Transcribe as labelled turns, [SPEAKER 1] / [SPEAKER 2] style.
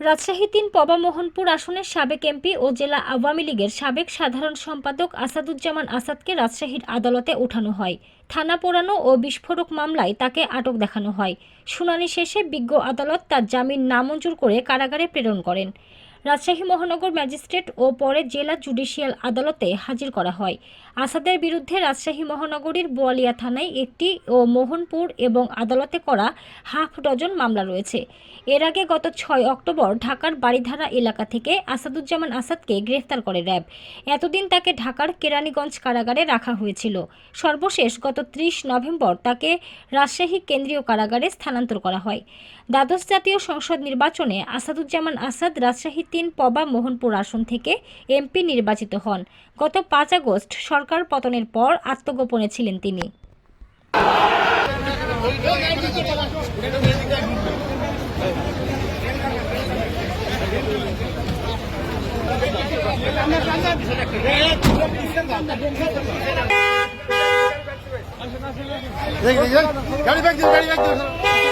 [SPEAKER 1] রাজশাহী তিন পবা মোহনপুর আসনের সাবেক এমপি ও জেলা আওয়ামী লীগের সাবেক সাধারণ সম্পাদক আসাদুজ্জামান আসাদকে রাজশাহীর আদালতে ওঠানো হয়। থানা পোড়ানো ও বিস্ফোরক মামলায় তাকে আটক দেখানো হয়। শুনানি শেষে বিজ্ঞ আদালত তার জামিন নামঞ্জুর করে কারাগারে প্রেরণ করেন। রাজশাহী মহানগর ম্যাজিস্ট্রেট ও পরে জেলা জুডিশিয়াল আদালতে হাজির করা হয়। আসাদের বিরুদ্ধে রাজশাহী মহানগরীর বোয়ালিয়া থানায় একটি ও মোহনপুর এবং আদালতে করা হাফ ডজন মামলা রয়েছে। এর আগে গত ছয় অক্টোবর ঢাকার বাড়িধারা এলাকা থেকে আসাদুজ্জামান আসাদকে গ্রেফতার করে র্যাব। এতদিন তাকে ঢাকার কেরানীগঞ্জ কারাগারে রাখা হয়েছিল। সর্বশেষ গত ত্রিশ নভেম্বর তাকে রাজশাহী কেন্দ্রীয় কারাগারে স্থানান্তর করা হয়। দ্বাদশ জাতীয় সংসদ নির্বাচনে আসাদুজ্জামান আসাদ রাজশাহী তিন পবা মোহনপুর আসন থেকে এমপি নির্বাচিত হন গত পাঁচ আগস্ট সরকার পতনের পর আত্মগোপনে ছিলেন তিনি।
[SPEAKER 2] গাড়ি গাড়ি